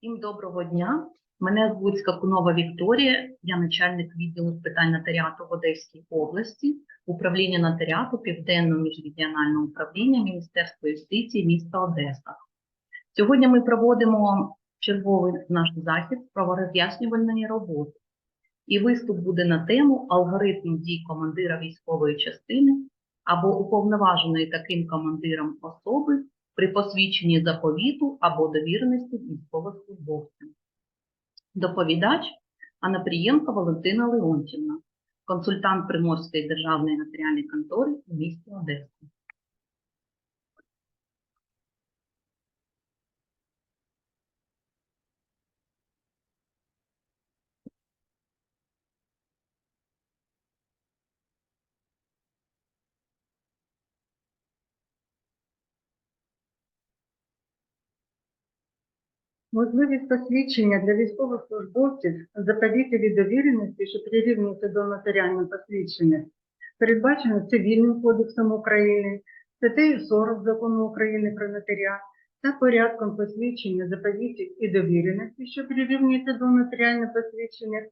Всім доброго дня. Мене звуть Скакунова Вікторія, я начальник відділу з питань нотаріату в Одеській області, управління нотаріату Південного міжрегіонального управління Міністерства юстиції міста Одеса. Сьогодні ми проводимо черговий наш захід з правороз'яснювальної роботи. І виступ буде на тему алгоритм дій командира військової частини або уповноваженої таким командиром особи при посвідченні заповіту або довіреності військовослужбовцям. Доповідач Анапрієнко Валентина Леонтівна, консультант Приморської державної нотаріальної контори у місті Одеса. Можливість посвідчення для військовослужбовців заповітів і довіреності, що прирівнюються до нотаріального посвідчення, передбачено Цивільним кодексом України, статтею 40 Закону України про нотаріат та порядком посвідчення заповітів і довіреності, що прирівнюються до нотаріального посвідчення, е,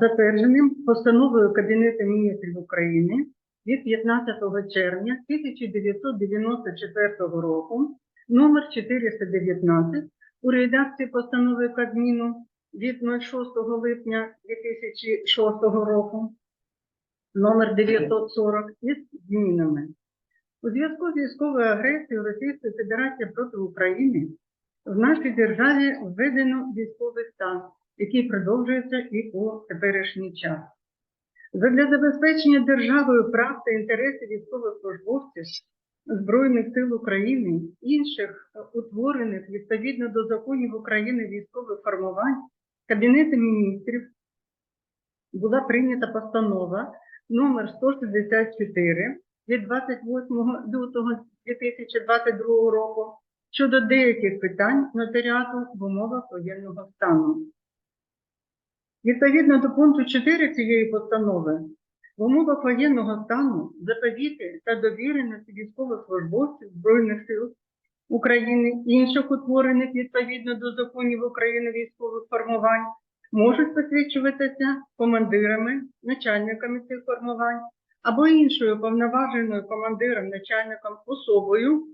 затвердженим постановою Кабінету міністрів України від 15 червня 1994 року номер 419 у редакції постанови Кабміну від 06 липня 2006 року, номер 940 із змінами. У зв'язку з військовою агресією Російської Федерації проти України в нашій державі введено військовий стан, який продовжується і по теперішній час. Задля забезпечення державою прав та інтересів військовослужбовців Збройних сил України, інших утворених відповідно до законів України військових формувань Кабінету міністрів була прийнята постанова номер 164 від 28 лютого 2022 року щодо деяких питань нотаріату в умовах воєнного стану. Відповідно до пункту 4 цієї постанови в умовах воєнного стану заповіти та довіреності військовослужбовців Збройних сил України, інших утворених відповідно до законів України військових формувань, можуть посвідчуватися командирами, начальниками цих формувань або іншою повноваженою командиром, начальником особою,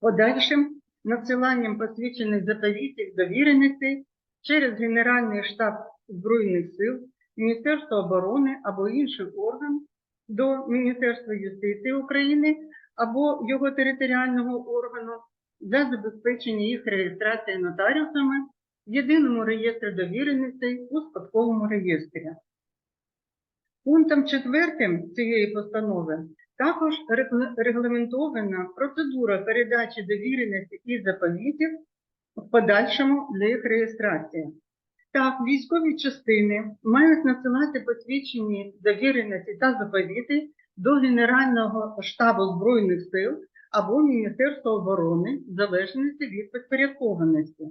подальшим надсиланням посвідчених заповітів довіреностей через Генеральний штаб Збройних сил. Міністерства оборони або інший орган до Міністерства юстиції України або його територіального органу для забезпечення їх реєстрації нотаріусами в єдиному реєстрі довіреностей у спадковому реєстрі. Пунктом четвертим цієї постанови також регламентована процедура передачі довіреності і заповітів в подальшому для їх реєстрації. Так, військові частини мають надсилати посвідчені довіреності та заповіти до Генерального штабу Збройних сил або Міністерства оборони в залежності від підпорядкованості.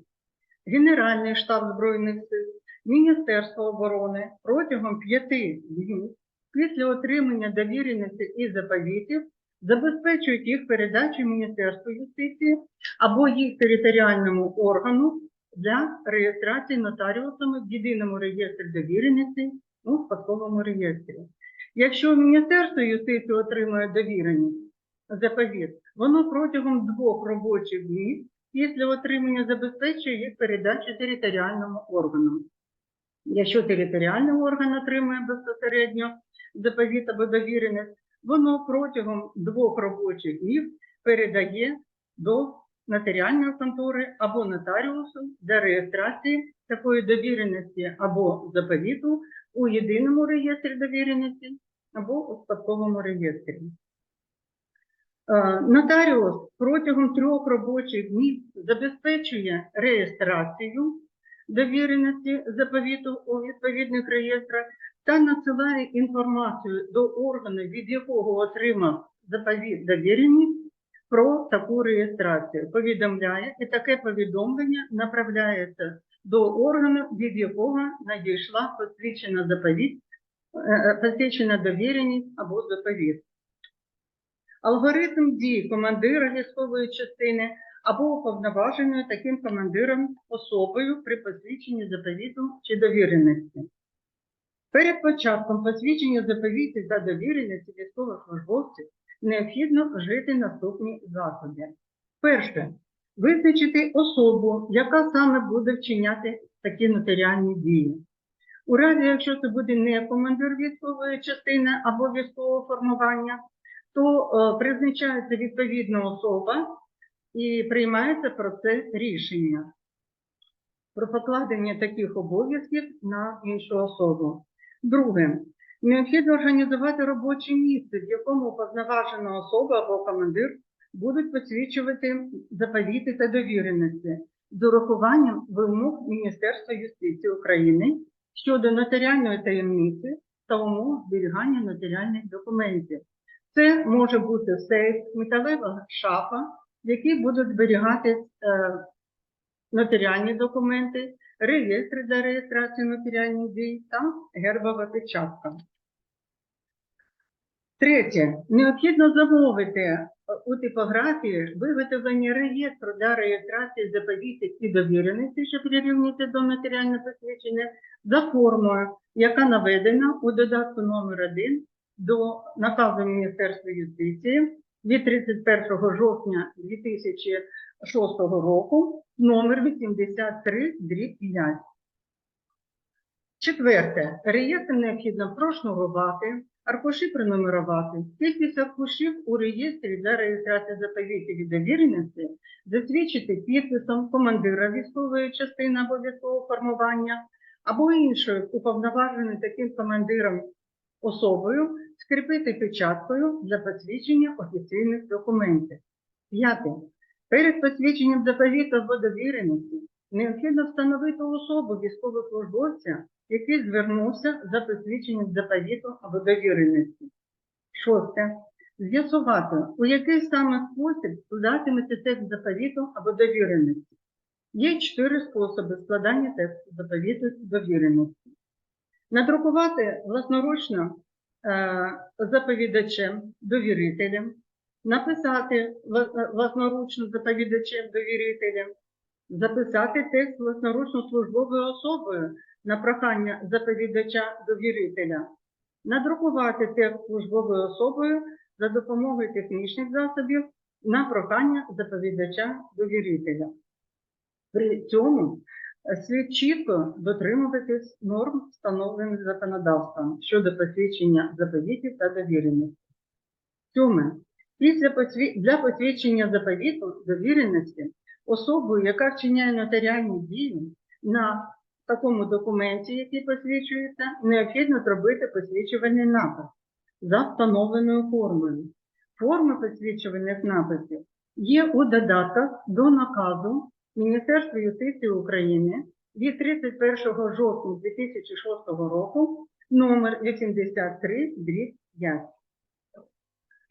Генеральний штаб Збройних сил, Міністерство оборони протягом п'яти днів після отримання довіреності і заповітів забезпечують їх передачу Міністерству юстиції або їх територіальному органу для реєстрації нотаріусами в єдиному реєстрі довіреності у спадковому реєстрі. Якщо Міністерство юстиції отримує довіреність заповіт, воно протягом двох робочих днів після отримання забезпечує їх передачу територіальному органу. Якщо територіальний орган отримує безпосередньо заповіт або довіреність, воно протягом двох робочих днів передає до нотаріальної контори або нотаріусу для реєстрації такої довіреності або заповіту у єдиному реєстрі довіреності або у спадковому реєстрі. Е, Нотаріус протягом трьох робочих днів забезпечує реєстрацію довіреності заповіту у відповідних реєстрах та надсилає інформацію до органу, від якого отримав заповіт довіреність, про таку реєстрацію. Повідомляє, і таке повідомлення направляється до органу, від якого надійшла посвідчена заповідь, е, посвідчена довіреність або заповіт. Алгоритм дій командира військової частини або уповноваженою таким командиром особою при посвідченні заповіту чи довіреності. Перед початком посвідчення заповітів та довіреності військовослужбовців необхідно вжити наступні заходи. Перше. Визначити особу, яка саме буде вчиняти такі нотаріальні дії. У разі, якщо це буде не командир військової частини або військового формування, то е, призначається відповідна особа і приймається про це рішення про покладення таких обов'язків на іншу особу. Друге, необхідно організувати робоче місце, в якому уповноважена особа або командир будуть посвідчувати заповіти та довіреності з урахуванням вимог Міністерства юстиції України щодо нотаріальної таємниці та умов зберігання нотаріальних документів. Це може бути сейф, металева шафа, в якій будуть зберігати е, нотаріальні документи, реєстри для реєстрації нотаріальних дій та гербова печатка. Третє. Необхідно замовити е, у типографії виготовлення реєстру для реєстрації заповітів і довіреності, що прирівнюється до нотаріального посвідчення, за формою, яка наведена у додатку номер 1 до наказу Міністерства юстиції від 31 жовтня 2006 року номер 83 дріб 5. Четверте. Реєстр необхідно прошнурувати, аркуші пронумерувати. Кількість аркушів у реєстрі для реєстрації заповітів і довіреності засвідчити підписом командира військової частини або військового формування, або іншою уповноваженою таким командиром особою, скріпити печаткою для посвідчення офіційних документів. П'яте. Перед посвідченням заповіту або довіреності необхідно встановити особу військовослужбовця, який звернувся за посвідченням заповіту або довіреності. Шосте. З'ясувати, у який саме спосіб складатиметься текст заповіту або довіреності. Є чотири способи складання тексту заповіту довіреності. Надрукувати власноручно е, заповідачем, довірителем, написати власноручно заповідачем, довірителем, записати текст власноручно службовою особою на прохання заповідача довірителя, надрукувати текст службовою особою за допомогою технічних засобів на прохання заповідача довірителя. При цьому слід чітко дотримуватись норм, встановлених законодавством щодо посвідчення заповітів та довіреності. Сьоме. Після посві... для посвідчення заповіту довіреності особою, яка вчиняє нотаріальні дії на такому документі, який посвідчується, необхідно зробити посвідчувальний напис за встановленою формою. Форми посвідчувальних написів є у додатках до наказу Міністерства юстиції України від 31 жовтня 2006 року номер 83 5.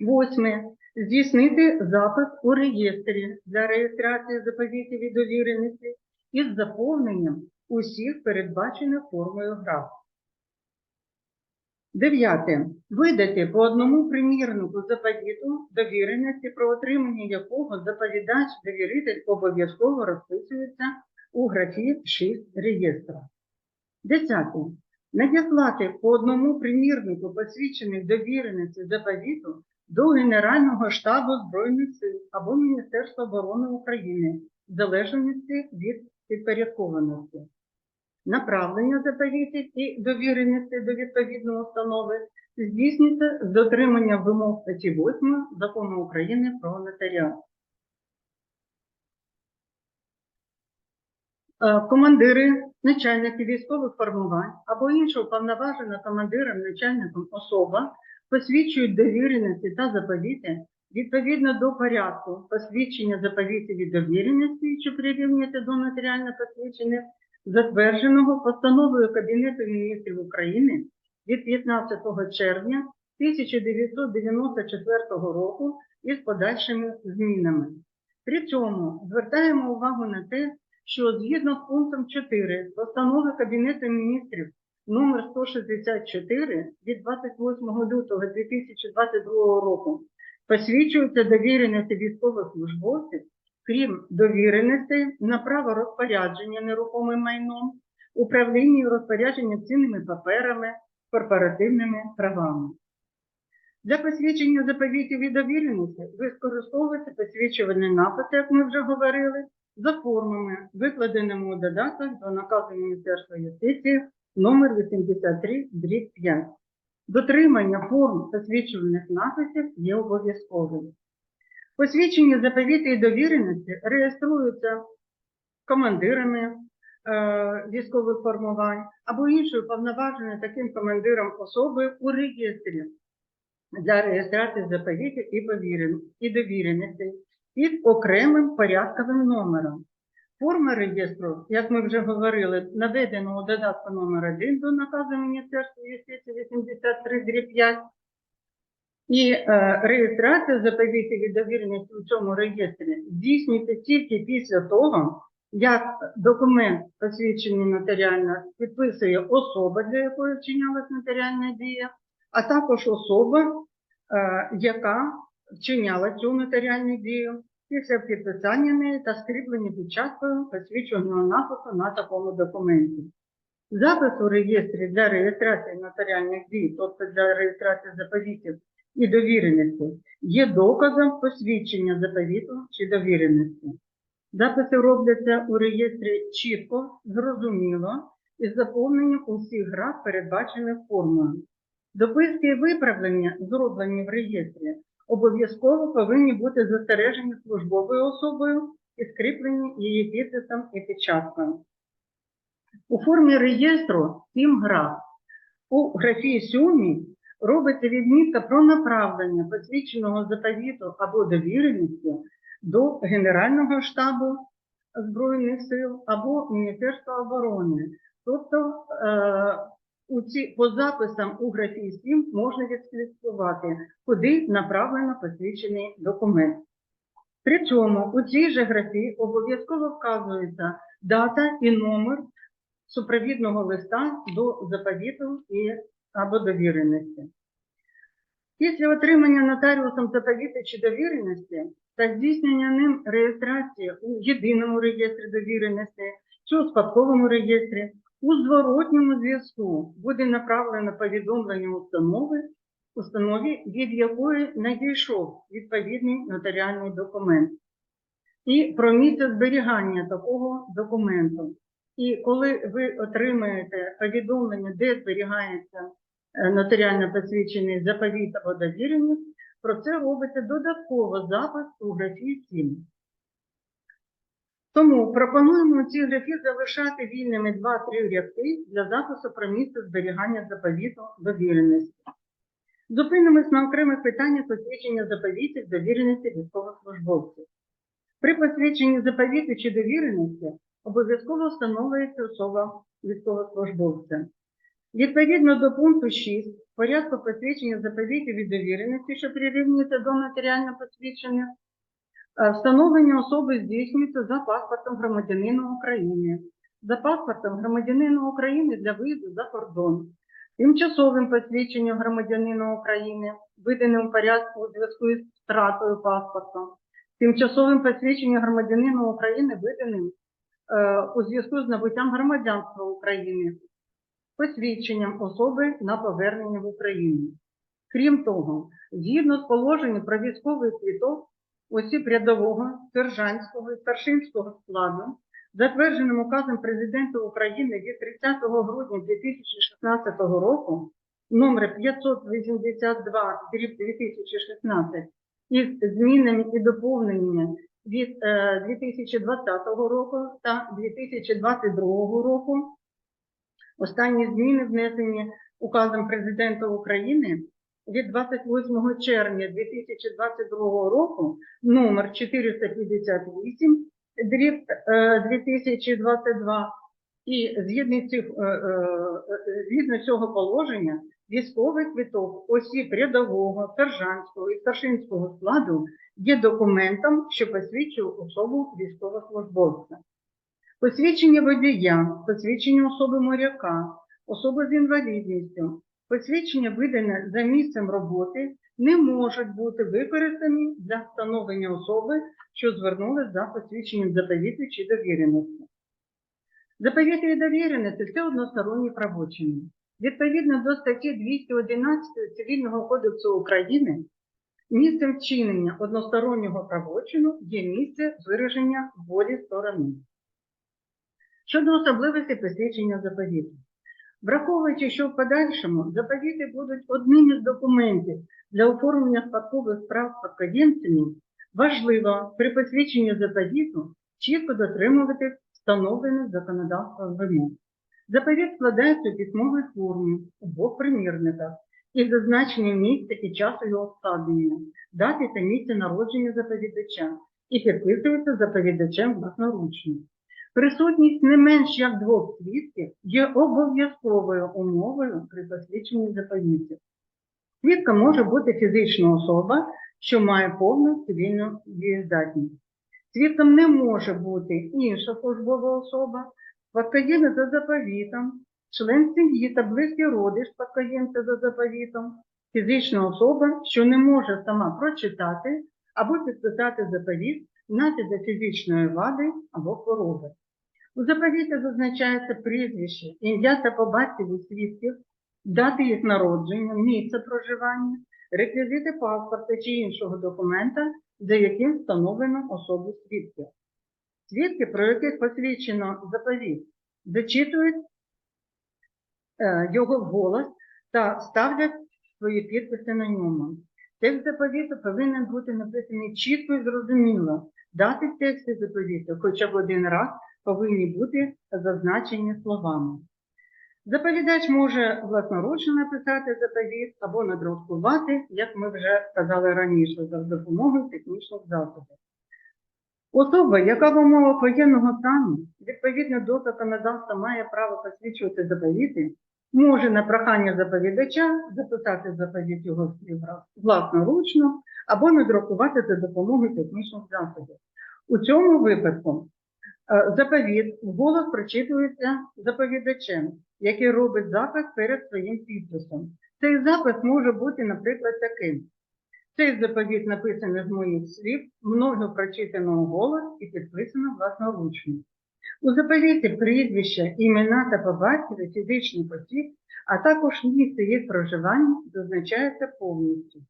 Восьме. Здійснити запис у реєстрі для реєстрації заповітів і довіреності із заповненням усіх передбачених формою граф. Дев'яте. Видати по одному примірнику заповіту довіреності, про отримання якого заповідач довіритель обов'язково розписується у графі 6 реєстра. Десяте. Надіслати по одному примірнику посвідчених довіреності заповіту до Генерального штабу Збройних сил або Міністерства оборони України в залежності від підпорядкованості. Направлення заповітів і довіреності до відповідної установи здійснюється з дотриманням вимог статті 8 Закону України про нотаріат. Е, Командири, начальники військових формувань або інша уповноважена командиром начальником особа посвідчують довіреності та заповіти відповідно до порядку посвідчення заповітів і довіреності, що прирівнюється до нотаріально посвідчених, затвердженого постановою Кабінету міністрів України від 15 червня 1994 року із подальшими змінами. При цьому звертаємо увагу на те, що згідно з пунктом 4 постанови Кабінету міністрів номер 164 від 28 лютого 2022 року посвідчуються довіреності військових службовців крім довіреностей на право розпорядження нерухомим майном, управління і розпорядження цінними паперами, корпоративними правами. Для посвідчення заповітів і довіреності ви скористовуєте посвідчувальні написи, як ми вже говорили, за формами, викладеними у додатках до наказу Міністерства юстиції номер 83 дріб 5. Дотримання форм посвідчувальних написів є обов'язковим. Посвідчення заповіти і довіреності реєструються командирами е, військових формувань або іншою повноваженою таким командиром особи у реєстрі для реєстрації заповітів і, і довіреностей під окремим порядковим номером. Форма реєстру, як ми вже говорили, наведена у додатку номер 1 до наказу Міністерства юстиції 83 5 і е, реєстрація заповітів довіреності у цьому реєстрі здійснюється тільки після того, як документ посвідчений нотаріально підписує особа, для якої вчинялась нотаріальна дія, а також особа, е, яка вчиняла цю нотаріальну дію після підписання неї та скріплення печаткою посвідченого напису на такому документі. Запис у реєстрі для реєстрації нотаріальних дій, тобто для реєстрації заповітів і довіреності, є доказом посвідчення заповіту чи довіреності. Записи робляться у реєстрі чітко, зрозуміло і з заповненням усіх граф, передбачених формою. Дописки і виправлення, зроблені в реєстрі, обов'язково повинні бути застережені службовою особою і скріплені її підписом і печаткою. У формі реєстру 7 граф. У графі 7 робиться відмітка про направлення посвідченого заповіту або довіреності до Генерального штабу Збройних сил або Міністерства оборони. Тобто е, у ці, по записам у графі 7 можна відслідкувати, куди направлено посвідчений документ. При цьому у цій же графі обов'язково вказується дата і номер супровідного листа до заповіту і або довіреності. Після отримання нотаріусом заповіту чи довіреності та здійснення ним реєстрації у єдиному реєстрі довіреності чи у спадковому реєстрі, у зворотньому зв'язку буде направлено повідомлення установи, установі, від якої надійшов відповідний нотаріальний документ, і про місце зберігання такого документу. І коли ви отримаєте повідомлення, де зберігається е, нотаріально посвідчений заповіт або довіреність, про це робиться додатково запис у графі 7. Тому пропонуємо у цій графі залишати вільними 2-3 рядки для запису про місце зберігання заповіту довіреності. Зупинимось на окремих питаннях посвідчення заповітів довіреності військовослужбовців. При посвідченні заповіту чи довіреності обов'язково встановлюється особа військовослужбовця. Відповідно до пункту 6 порядку посвідчення заповітів і довіреності, що прирівнюється до матеріально посвідчених, е, встановлення особи здійснюється за паспортом громадянина України, за паспортом громадянина України для виїзду за кордон, тимчасовим посвідченням громадянина України, виданим у порядку у зв'язку із втратою паспорта, тимчасовим посвідченням громадянина України, виданим е, у зв'язку з набуттям громадянства України, посвідченням особи на повернення в Україну. Крім того, згідно з положенням про військовий квіток осіб рядового, сержантського і старшинського складу, затвердженим указом Президента України від 30 грудня 2016 року номер 582 2016 із змінами і доповненнями від е, 2020 року та 2022 року. Останні зміни внесені указом Президента України від 28 червня 2022 року номер 458 дріб е, 2022 і згідно, цих, е, е, е, згідно цього положення військовий квиток осіб рядового, сержантського і старшинського складу є документом, що посвідчує особу військовослужбовця. Посвідчення водія, посвідчення особи моряка, особи з інвалідністю, Посвідчення, видане за місцем роботи, не можуть бути використані для встановлення особи, що звернулася за посвідченням заповіту чи довіреності. Заповіти і довіреності – це односторонні правочини. Відповідно до статті 211 Цивільного кодексу України, місцем вчинення одностороннього правочину є місце вираження волі сторони. Щодо особливостей посвідчення заповіту. Враховуючи, що в подальшому заповіти будуть одним із документів для оформлення спадкових справ спадкоємцями, важливо при посвідченні заповіту чітко дотримувати встановлених законодавством вимог. Заповіт складається у письмовій формі у двох примірниках із зазначенням місця і часу його складення, дати та місця народження заповідача і підписується заповідачем власноручно. Присутність не менш як двох свідків є обов'язковою умовою при посвідченні заповітів. Свідка може бути фізична особа, що має повну цивільну дієздатність. Свідком не може бути інша службова особа, спадкоємець за заповітом, член сім'ї та близький родич спадкоємця за заповітом, фізична особа, що не може сама прочитати або підписати заповіт навіть за фізичної вади або хвороби. У заповіті зазначається прізвище, ім'я та по батькові свідків, дати їх народження, місце проживання, реквізити паспорта чи іншого документа, за яким встановлено особу свідків. Свідки, про яких посвідчено заповіт, зачитують е, його голос та ставлять свої підписи на ньому. Текст заповіту повинен бути написаний чітко і зрозуміло. Дати тексті заповіту хоча б один раз повинні бути зазначені словами. Заповідач може власноручно написати заповіт або надрукувати, як ми вже сказали раніше, за допомогою технічних засобів. Особа, яка в умовах воєнного стану відповідно до законодавства має право посвідчувати заповіти, може на прохання заповідача записати заповіт його власноручно або надрукувати за допомогою технічних засобів. У цьому випадку заповіт вголос прочитується заповідачем, який робить запис перед своїм підписом. Цей запис може бути, наприклад, таким. Цей заповіт написаний з моїх слів, мною прочитано голос і підписано власноручно. У заповіті прізвища, імена та по батькові фізичних осіб, а також місце їх проживання зазначається повністю.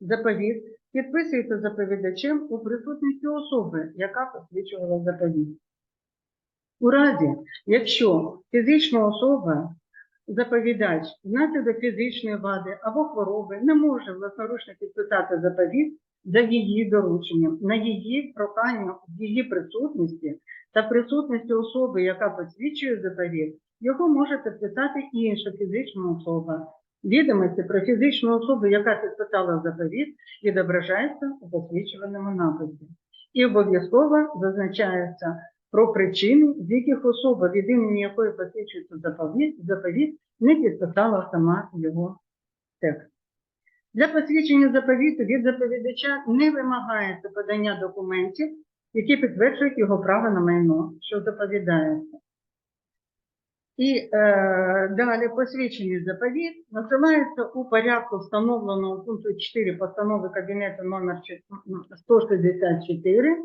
Заповіт підписується заповідачем у присутності особи, яка посвідчувала заповіт. У разі, якщо фізична особа, заповідач, внаслідок фізичної вади або хвороби не може власноручно підписати заповіт за її дорученням, на її прохання в її присутності та присутності особи, яка посвідчує заповіт, його може підписати інша фізична особа. Відомості про фізичну особу, яка підписала заповіт, відображається у посвідчуваному написі. І обов'язково зазначається про причини, з яких особа, від імені якої посвідчується заповіт, заповіт, не підписала сама його текст. Для посвідчення заповіту від заповідача не вимагається подання документів, які підтверджують його право на майно, що заповідається. І е, далі посвідчений заповіт насилається у порядку встановленого пункту 4 постанови Кабінету номер 164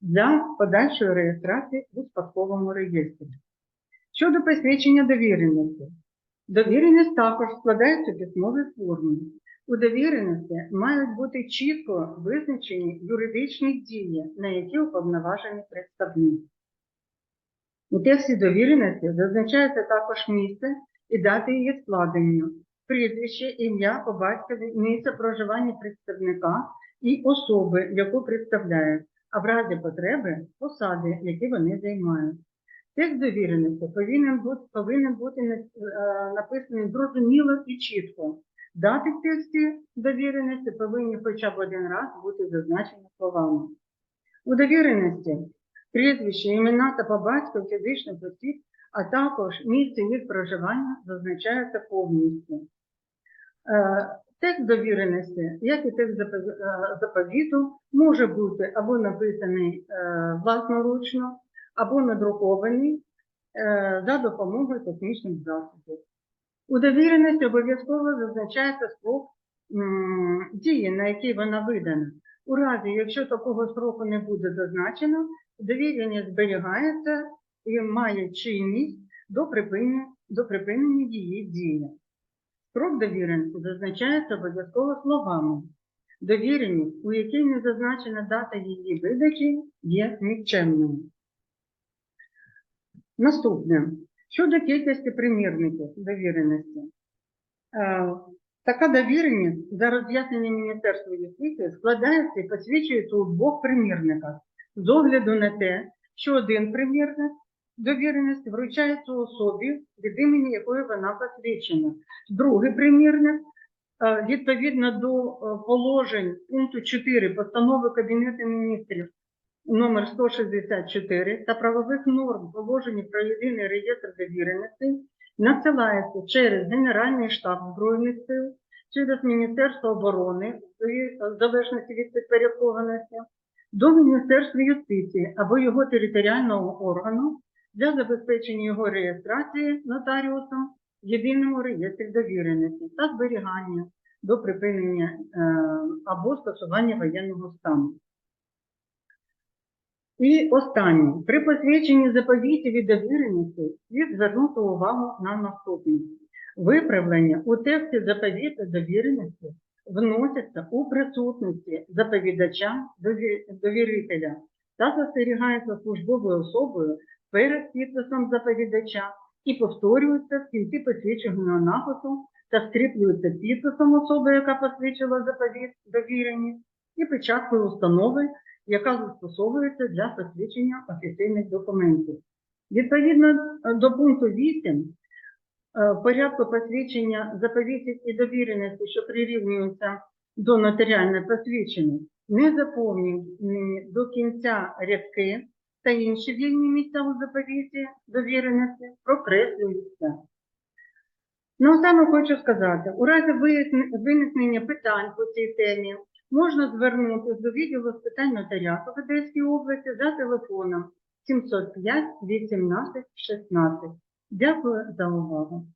для подальшої реєстрації у спадковому реєстрі. Щодо посвідчення довіреності. Довіреність також складається у письмовій формі. У довіреності мають бути чітко визначені юридичні дії, на які уповноважені представник. У тексті довіреності зазначається також місце і дати її складення, прізвище, ім'я по батькові, місце проживання представника і особи, яку представляють, а в разі потреби посади, які вони займають. Текст довіреності повинен бути, повинен бути е, написаний зрозуміло і чітко. Дати тексті довіреності повинні хоча б один раз бути зазначені словами. У довіреності прізвище, імена та по батьку фізичних осіб, а також місце їх проживання зазначається повністю. Текст довіреності, як і текст е, заповіту, може бути або написаний е, власноручно, або надрукований е, за допомогою технічних засобів. У довіреності обов'язково зазначається строк дії, на який вона видана. У разі, якщо такого строку не буде зазначено, довіреність зберігається і має чинність до припинення, до припинення її дії. Строк довіреності зазначається обов'язково словами. Довіреність, у якій не зазначена дата її видачі, є нікчемною. Наступне. Щодо кількості примірників довіреності. Е, Така довіреність за роз'ясненням Міністерства юстиції складається і посвідчується у двох примірниках з огляду на те, що один примірник довіреності вручається особі, від імені якої вона посвідчена. Другий примірник е, відповідно до е, положень пункту 4 постанови Кабінету міністрів номер 164 та правових норм положення про єдиний реєстр довіреностей надсилається через Генеральний штаб Збройних сил, через Міністерство оборони, в залежності від підпорядкованості, до Міністерства юстиції або його територіального органу для забезпечення його реєстрації нотаріусом в єдиному реєстрі довіреності та зберігання до припинення е, або скасування воєнного стану. І останнє. При посвідченні заповіті від довіреності слід звернути увагу на наступне. Виправлення у тексті заповіту довіреності вносяться у присутності заповідача довірителя та застерігається службовою особою перед підписом заповідача і повторюються в кінці посвідченого напису та скріплюються підписом особи, яка посвідчила заповіт довіреність, і печаткою установи, яка застосовується для посвідчення офіційних документів. Відповідно е, до пункту 8 е, порядку посвідчення заповітів і довіреності, що прирівнюються до нотаріально посвідчених, не заповнені до кінця рядки та інші вільні місця у заповіті довіреності прокреслюються. Наостанок хочу сказати, у разі виникнення питань по цій темі можна звернутися до відділу з питань нотаріату в Одеській області за телефоном 705 18 16. Дякую за увагу.